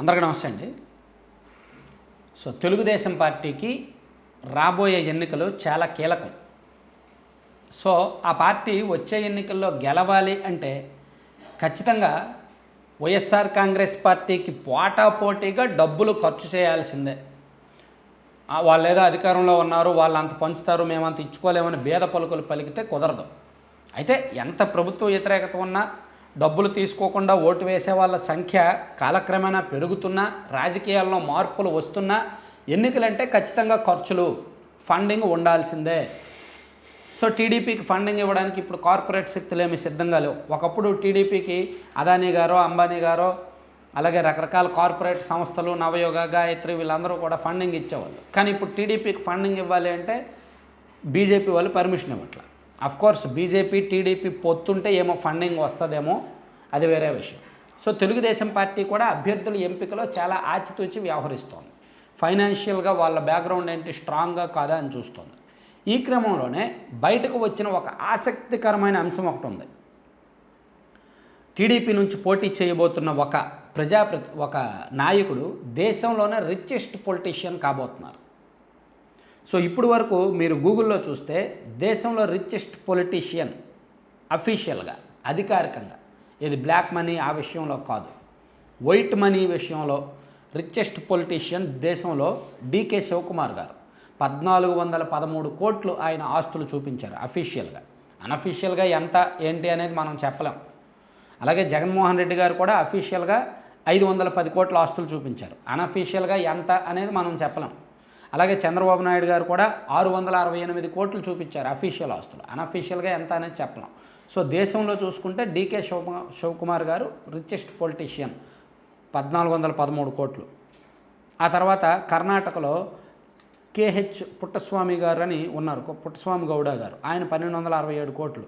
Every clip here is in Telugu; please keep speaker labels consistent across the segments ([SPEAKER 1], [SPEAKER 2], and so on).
[SPEAKER 1] అందరికీ నమస్తే అండి. సో తెలుగుదేశం పార్టీకి రాబోయే ఎన్నికలు చాలా కీలకం. సో ఆ పార్టీ వచ్చే ఎన్నికల్లో గెలవాలి అంటే ఖచ్చితంగా వైఎస్ఆర్ కాంగ్రెస్ పార్టీకి పోటాపోటీగా డబ్బులు ఖర్చు చేయాల్సిందే. వాళ్ళు ఏదో అధికారంలో ఉన్నారు వాళ్ళు అంత పంచుతారు మేము అంత ఇచ్చుకోలేమని భేద పలుకులు పలికితే కుదరదు. అయితే ఎంత ప్రభుత్వ వ్యతిరేకత ఉన్నా డబ్బులు తీసుకోకుండా ఓటు వేసే వాళ్ళ సంఖ్య కాలక్రమేణా పెరుగుతున్నా రాజకీయాల్లో మార్పులు వస్తున్నా ఎన్నికలంటే ఖచ్చితంగా ఖర్చులు ఫండింగ్ ఉండాల్సిందే. సో టీడీపీకి ఫండింగ్ ఇవ్వడానికి ఇప్పుడు కార్పొరేట్ శక్తులు ఏమి సిద్ధంగా లేవు. ఒకప్పుడు టీడీపీకి అదానీ గారో అంబానీ గారో అలాగే రకరకాల కార్పొరేట్ సంస్థలు నవయోగ గాయత్రి వీళ్ళందరూ కూడా ఫండింగ్ ఇచ్చేవాళ్ళు. కానీ ఇప్పుడు టీడీపీకి ఫండింగ్ ఇవ్వాలి అంటే బీజేపీ వాళ్ళు పర్మిషన్ ఇవ్వట్ల. అఫ్ కోర్స్ బీజేపీ టీడీపీ పొత్తుంటే ఏమో ఫండింగ్ వస్తుందేమో అది వేరే విషయం. సో తెలుగుదేశం పార్టీ కూడా అభ్యర్థుల ఎంపికలో చాలా ఆచితూచి వ్యవహరిస్తోంది. ఫైనాన్షియల్గా వాళ్ళ బ్యాక్గ్రౌండ్ ఏంటి స్ట్రాంగ్గా కాదా అని చూస్తోంది. ఈ క్రమంలోనే బయటకు వచ్చిన ఒక ఆసక్తికరమైన అంశం ఒకటి ఉంది. టీడీపీ నుంచి పోటీ చేయబోతున్న ఒక ప్రజాప్రతి ఒక నాయకుడు దేశంలోనే రిచెస్ట్ పొలిటీషియన్ కాబోతున్నారు. సో ఇప్పుడు వరకు మీరు గూగుల్లో చూస్తే దేశంలో రిచెస్ట్ పొలిటీషియన్ అఫీషియల్గా అధికారికంగా ఇది బ్లాక్ మనీ ఆ విషయంలో కాదు. వైట్ మనీ విషయంలో రిచెస్ట్ పొలిటీషియన్ దేశంలో డీకే శివకుమార్ గారు. పద్నాలుగు వందల పదమూడు కోట్లు ఆయన ఆస్తులు చూపించారు అఫీషియల్గా అనఫీషియల్గా ఎంత ఏంటి అనేది మనం చెప్పలేం. అలాగే జగన్మోహన్ రెడ్డి గారు కూడా అఫీషియల్గా ఐదు వందల పది కోట్ల ఆస్తులు చూపించారు. అనఫీషియల్గా ఎంత అనేది మనం చెప్పలేం. అలాగే చంద్రబాబు నాయుడు గారు కూడా ఆరు వందల అరవై ఎనిమిది కోట్లు చూపించారు అఫీషియల్ ఆస్తులు. అనఫీషియల్గా ఎంత అనేది చెప్పలేం. సో దేశంలో చూసుకుంటే డీకే శివ శివకుమార్ గారు రిచెస్ట్ పొలిటీషియన్ పద్నాలుగు వందల పదమూడు కోట్లు. ఆ తర్వాత కర్ణాటకలో కేహెచ్ పుట్టస్వామి గారు అని ఉన్నారు పుట్టస్వామి గౌడ గారు. ఆయన పన్నెండు వందల అరవై ఏడు కోట్లు.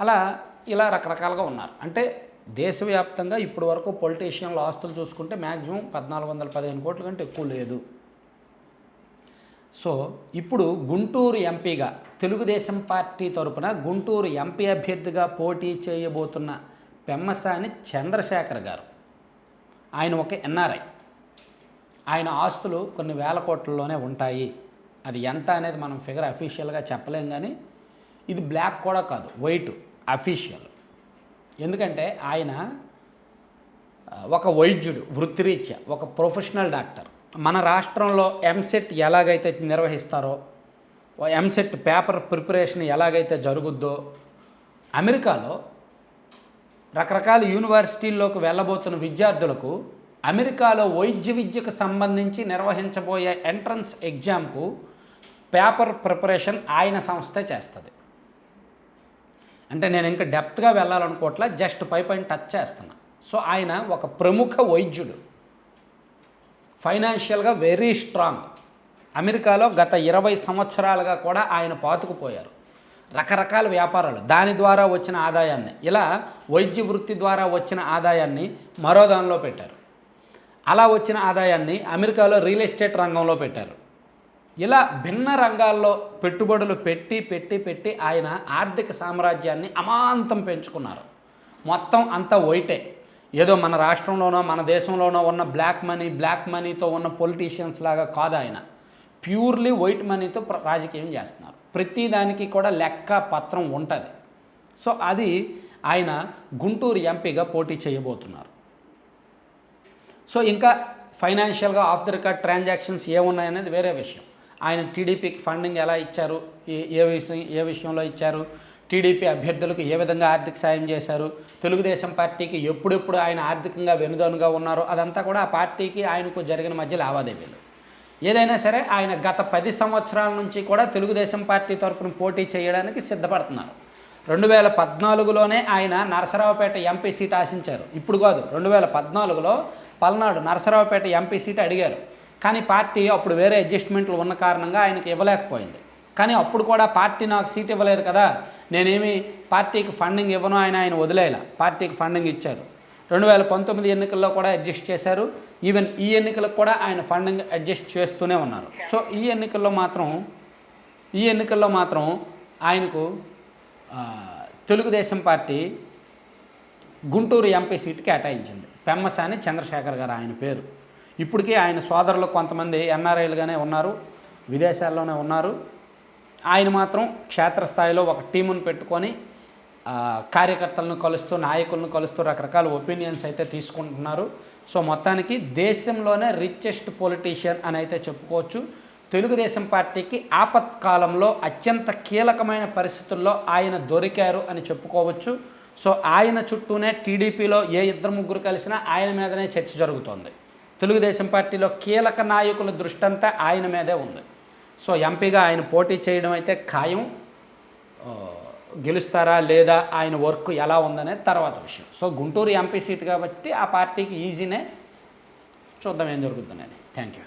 [SPEAKER 1] అలా ఇలా రకరకాలుగా ఉన్నారు. అంటే దేశవ్యాప్తంగా ఇప్పటి వరకు పొలిటీషియన్ల ఆస్తులు చూసుకుంటే మ్యాక్సిమం పద్నాలుగు వందల పదిహేను కోట్ల కంటే ఎక్కువ లేదు. సో ఇప్పుడు గుంటూరు ఎంపీగా తెలుగుదేశం పార్టీ తరపున గుంటూరు ఎంపీ అభ్యర్థిగా పోటీ చేయబోతున్న పెమ్మసాని చంద్రశేఖర్ గారు. ఆయన ఒక ఎన్ఆర్ఐ. ఆయన ఆస్తులు కొన్ని వేల కోట్లలోనే ఉంటాయి. అది ఎంత అనేది మనం ఫిగర్ అఫీషియల్గా చెప్పలేం కానీ ఇది బ్లాక్ కూడా కాదు వైట్ అఫీషియల్. ఎందుకంటే ఆయన ఒక వైద్యుడు వృత్తిరీత్యా ఒక ప్రొఫెషనల్ డాక్టర్. మన రాష్ట్రంలో ఎంసెట్ ఎలాగైతే నిర్వహిస్తారో ఎంసెట్ పేపర్ ప్రిపరేషన్ ఎలాగైతే జరుగుద్దో అమెరికాలో రకరకాల యూనివర్సిటీల్లోకి వెళ్ళబోతున్న విద్యార్థులకు అమెరికాలో వైద్య విద్యకు సంబంధించి నిర్వహించబోయే ఎంట్రన్స్ ఎగ్జామ్కు పేపర్ ప్రిపరేషన్ ఆయన సంస్థే చేస్తుంది. అంటే నేను ఇంకా డెప్త్గా వెళ్ళాలనుకోవట్లా జస్ట్ పై పైన టచ్ చేస్తున్నా. సో ఆయన ఒక ప్రముఖ వైద్యుడు. ఫైనాన్షియల్గా వెరీ స్ట్రాంగ్. అమెరికాలో గత ఇరవై సంవత్సరాలుగా కూడా ఆయన పాతుకుపోయారు. రకరకాల వ్యాపారాలు. దాని ద్వారా వచ్చిన ఆదాయాన్ని ఇలా వైద్య వృత్తి ద్వారా వచ్చిన ఆదాయాన్ని మరో దానిలో పెట్టారు. అలా వచ్చిన ఆదాయాన్ని అమెరికాలో రియల్ ఎస్టేట్ రంగంలో పెట్టారు. ఇలా భిన్న రంగాల్లో పెట్టుబడులు పెట్టి పెట్టి పెట్టి ఆయన ఆర్థిక సామ్రాజ్యాన్ని అమాంతం పెంచుకున్నారు. మొత్తం అంతా వైటే. ఏదో మన రాష్ట్రంలోనో మన దేశంలోనో ఉన్న బ్లాక్ మనీ బ్లాక్ మనీతో ఉన్న పొలిటీషియన్స్ లాగా కాదు ఆయన. ప్యూర్లీ వైట్ మనీతో రాజకీయం చేస్తున్నారు. ప్రతి దానికి కూడా లెక్క పత్రం ఉంటుంది. సో అది ఆయన గుంటూరు ఎంపీగా పోటీ చేయబోతున్నారు. సో ఇంకా ఫైనాన్షియల్గా ఆఫ్ ద రికార్డ్ ట్రాన్సాక్షన్స్ ఏమున్నాయనేది వేరే విషయం. ఆయన టీడీపీకి ఫండింగ్ ఎలా ఇచ్చారు? ఏ ఏ విషయం ఏ విషయంలో ఇచ్చారు? టీడీపీ అభ్యర్థులకు ఏ విధంగా ఆర్థిక సాయం చేశారు? తెలుగుదేశం పార్టీకి ఎప్పుడెప్పుడు ఆయన ఆర్థికంగా వెనుదనుగా ఉన్నారో అదంతా కూడా ఆ పార్టీకి ఆయనకు జరిగిన మధ్య లావాదేవీలు. ఏదైనా సరే ఆయన గత పది సంవత్సరాల నుంచి కూడా తెలుగుదేశం పార్టీ తరఫున పోటీ చేయడానికి సిద్ధపడుతున్నారు. రెండు వేల పద్నాలుగులోనే ఆయన నరసరావుపేట ఎంపీ సీట్ ఆశించారు. ఇప్పుడు కాదు రెండు వేల పద్నాలుగులో పల్నాడు నరసరావుపేట ఎంపీ సీట్ అడిగారు. కానీ పార్టీ అప్పుడు వేరే అడ్జస్ట్మెంట్లు ఉన్న కారణంగా ఆయనకి ఇవ్వలేకపోయింది. కానీ అప్పుడు కూడా పార్టీ నాకు సీట్ ఇవ్వలేదు కదా. నేనేమి పార్టీకి ఫండింగ్ ఇవ్వను ఆయన ఆయన వదిలేలా పార్టీకి ఫండింగ్ ఇచ్చారు. రెండు వేల పంతొమ్మిది ఎన్నికల్లో కూడా అడ్జస్ట్ చేశారు. ఈవెన్ ఈ ఎన్నికలకు కూడా ఆయన ఫండింగ్ అడ్జస్ట్ చేస్తూనే ఉన్నారు. సో ఈ ఎన్నికల్లో మాత్రం ఈ ఎన్నికల్లో మాత్రం ఆయనకు Telugu Desam party Guntur MP seat కేటాయించింది. పెమ్మసాని చంద్రశేఖర్ గారు ఆయన పేరు. ఇప్పటికీ ఆయన సోదరులు కొంతమంది ఎన్ఆర్ఐలుగానే ఉన్నారు. విదేశాల్లోనే ఉన్నారు. ఆయన మాత్రం క్షేత్రస్థాయిలో ఒక టీమును పెట్టుకొని కార్యకర్తలను కలుస్తూ నాయకులను కలుస్తూ రకరకాల ఒపీనియన్స్ అయితే తీసుకుంటున్నారు. సో మొత్తానికి దేశంలోనే రిచెస్ట్ పొలిటీషియన్ అని అయితే చెప్పుకోవచ్చు. తెలుగుదేశం పార్టీకి ఆపత్కాలంలో అత్యంత కీలకమైన పరిస్థితుల్లో ఆయన దొరికారు అని చెప్పుకోవచ్చు. సో ఆయన చుట్టూనే టీడీపీలో ఏ ఇద్దరు ముగ్గురు కలిసినా ఆయన మీదనే చర్చ జరుగుతోంది. తెలుగుదేశం పార్టీలో కీలక నాయకుల దృష్టంతా ఆయన మీదే ఉంది. సో ఎంపీగా ఆయన పోటీ చేయడం అయితే ఖాయం. గెలుస్తారా లేదా ఆయన వర్క్ ఎలా ఉందనే తర్వాత విషయం. సో గుంటూరు ఎంపీ సీట్ కాబట్టి ఆ పార్టీకి ఈజీనే. చూద్దాం ఏం జరుగుతుంది థ్యాంక్ యూ.